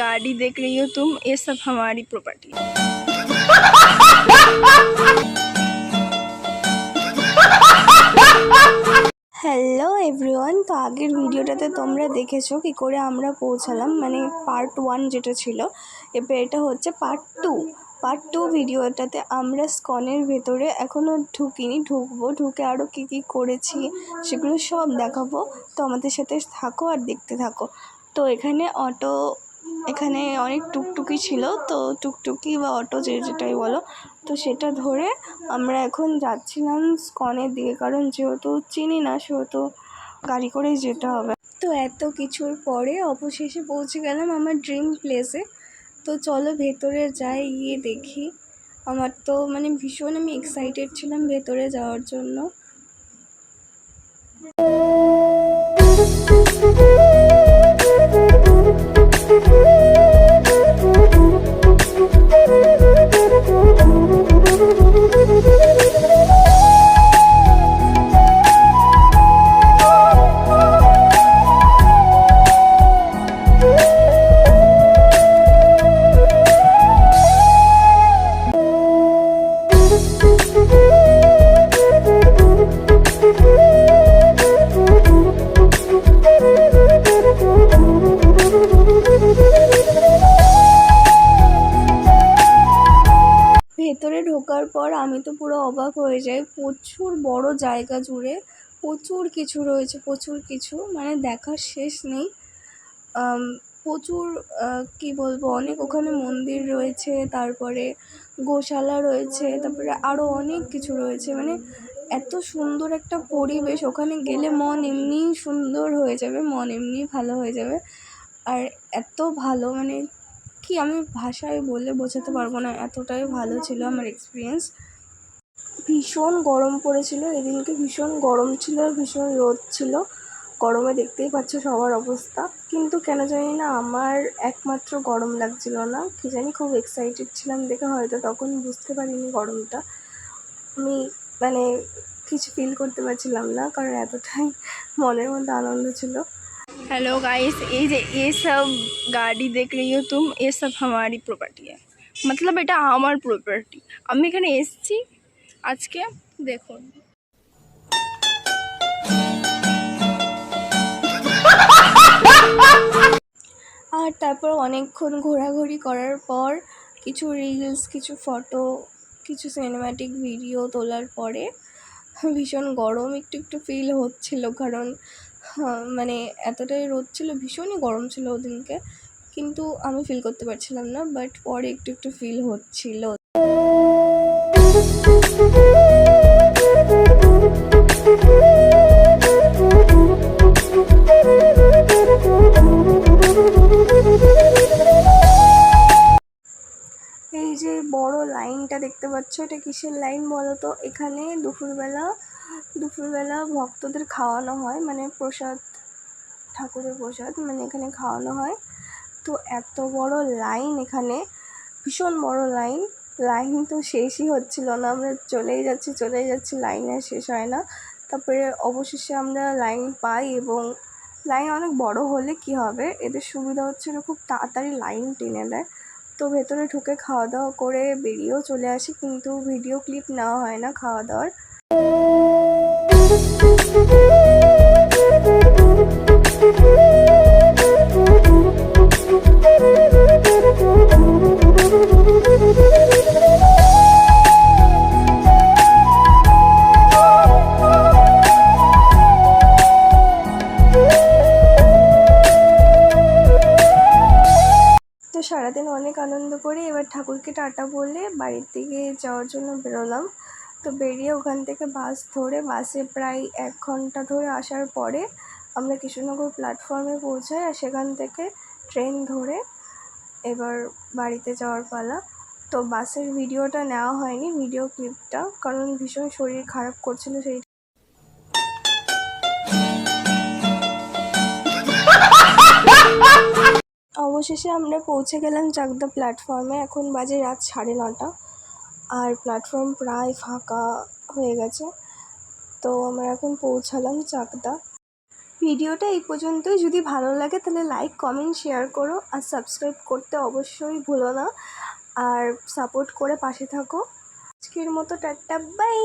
गाड़ी देख रही हो तुम ये सब हमारी प्रॉपर्टी হ্যালো এভরিওয়ান তো আগের ভিডিওটাতে তোমরা দেখেছো কি করে আমরা পৌঁছালাম মানে পার্ট ওয়ান যেটা ছিল এবার এটা হচ্ছে পার্ট টু পার্ট টু ভিডিওটাতে আমরা স্কনের ভেতরে এখনও ঢুকিনি ঢুকবো ঢুকে আরও কী কী করেছি সেগুলো সব দেখাবো তো আমাদের সাথে থাকো আর দেখতে থাকো তো এখানে অটো এখানে অনেক টুকটুকি ছিল, তো টুকটুকি বা অটো যে যেটাই বলো, তো সেটা ধরে আমরা এখন যাচ্ছিলাম স্কনের দিকে, কারণ যেহেতু চিনি না, সেহেতু গাড়ি করেই যেতে হবে। তো এত কিছুর পরে অবশেষে পৌঁছে গেলাম আমার ড্রিম প্লেসে। তো চলো ভেতরে যাই, গিয়ে দেখি। আমার তো মানে ভীষণ আমি এক্সাইটেড ছিলাম ভেতরে যাওয়ার জন্য। ঢোকার পর আমি তো পুরো অবাক হয়ে যাই। প্রচুর বড় জায়গা জুড়ে প্রচুর কিছু রয়েছে, প্রচুর কিছু মানে দেখার শেষ নেই। প্রচুর কি বলব, অনেক ওখানে মন্দির রয়েছে, তারপরে গোশালা রয়েছে, তারপরে আরও অনেক কিছু রয়েছে। মানে এত সুন্দর একটা পরিবেশ, ওখানে গেলে মন এমনিই সুন্দর হয়ে যাবে, মন এমনিই ভালো হয়ে যাবে। আর এত ভালো মানে কি আমি ভাষায় বলে বোঝাতে পারব না? এতটাই ভালো ছিল আমার এক্সপিরিয়েন্স ভীষণ গরম পড়েছিল। এদিনকে ভীষণ গরম ছিল আর ভীষণ রোদ ছিল। গরমে দেখতেই পাচ্ছ সবার অবস্থা। কিন্তু কেন জানি না, আমার একমাত্র গরম লাগছিল না। কি জানি খুব এক্সাইটেড ছিলাম দেখে হয়তো তখন বুঝতে পারিনি গরমটা। আমি মানে কিছু ফিল করতে পারছিলাম না, কারণ এতটাই মনের মধ্যে আনন্দ ছিল। हेलो गाइस ये जे ये सब गाड़ी देख रही हो तुम ये सब हमारी प्रॉपर्टी है मतलब এটা আমার প্রপার্টি আমি এখানে এসেছি আজকে দেখুন আর তারপর অনেকক্ষণ ঘোরাঘুরি করার পর কিছু রিলস কিছু ফটো কিছু সিনেম্যাটিক ভিডিও তোলার পরে ভীষণ গরম একটু একটু ফিল হচ্ছিল কারণ হ্যাঁ, মানে এতটাই রোদ ছিল, ভীষণই গরম ছিল ওদিনকে। কিন্তু আমি ফিল করতে পারছিলাম না বাট পরে একটু একটু ফিল হচ্ছিল। এই যে বড় লাইনটা দেখতে পাচ্ছ, এটা কিসের লাইন বলো তো এখানে দুপুরবেলা দুপুরবেলা ভক্তদের খাওয়ানো হয় মানে প্রসাদ, ঠাকুরের প্রসাদ মানে এখানে খাওয়ানো হয়। তো এত বড় লাইন এখানে, ভীষণ বড় লাইন। লাইন তো শেষই হচ্ছিল না, আমরা চলেই যাচ্ছি চলেই যাচ্ছি, লাইন আর শেষ হয় না। তারপরে অবশেষে আমরা লাইন পাই এবং লাইন অনেক বড় হলে কি হবে? এদের সুবিধা হচ্ছে খুব তাড়াতাড়ি লাইন টেনে দেয় তো ভেতরে ঢুকে খাওয়া দাওয়া করে বেরিয়েও চলে আসি, কিন্তু ভিডিও ক্লিপ নেওয়া হয় না খাওয়া দাওয়ার। সারাদিন অনেক আনন্দ করে এবার ঠাকুরকে টাটা বলে বাড়ির দিকে যাওয়ার জন্য বেরোলাম। তো বেরিয়ে ওখান থেকে বাস ধরে, বাসে প্রায় এক ঘণ্টা ধরে আসার পরে আমরা কৃষ্ণনগর প্ল্যাটফর্মে পৌঁছাই আর সেখান থেকে ট্রেন ধরে এবার বাড়িতে যাওয়ার পালা। তো বাসের ভিডিওটা নেওয়া হয়নি ভিডিও ক্লিপটা কারণ ভীষণ শরীর খারাপ করছিল সেই অবশেষে আমরা পৌঁছে গেলাম চাকদা প্ল্যাটফর্মে এখন বাজে রাত সাড়ে নটা। আর প্ল্যাটফর্ম প্রায় ফাঁকা হয়ে গেছে। তো আমরা এখন পৌঁছালাম চাকদা। ভিডিওটা এই পর্যন্তই। যদি ভালো লাগে তাহলে লাইক কমেন্ট শেয়ার করো আর সাবস্ক্রাইব করতে অবশ্যই ভুলো না। আর সাপোর্ট করে পাশে থাকো। আজকের মতো টাটা বাই